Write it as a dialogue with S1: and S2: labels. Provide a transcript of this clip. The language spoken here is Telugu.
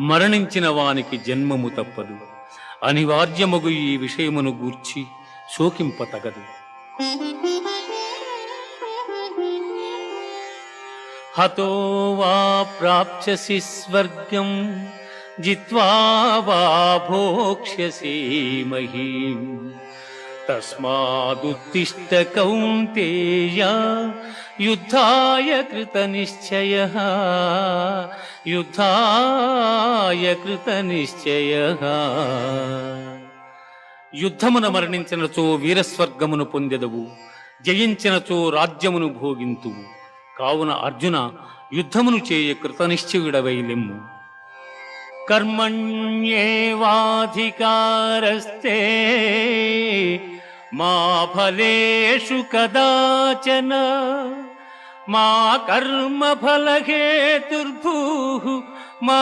S1: మరణించిన వానికి జన్మము తప్పదు. అనివార్యమగు ఈ విషయమును గూర్చి శోకింప తగదు హతో వా ప్రాప్స్యసి స్వర్గం జిత్వా వా భోక్ష్యసి మహీం. తస్మాదుత్తిష్ట కౌంతేయ యుద్ధాయ కృత నిశ్చయ యుద్ధాయ కృత నిశ్చయ యుద్ధమున మరణించినచో వీరస్వర్గమును పొందెదవు జయించినచో రాజ్యమును భోగింతువు. కావున అర్జున యుద్ధమును చేయ కృతనిశ్చయుడవైలెమ్ము. కర్మణ్యేవాధికారస్తే मा फलेषु कदाचन मा कर्मफलहेतुर्भूः मा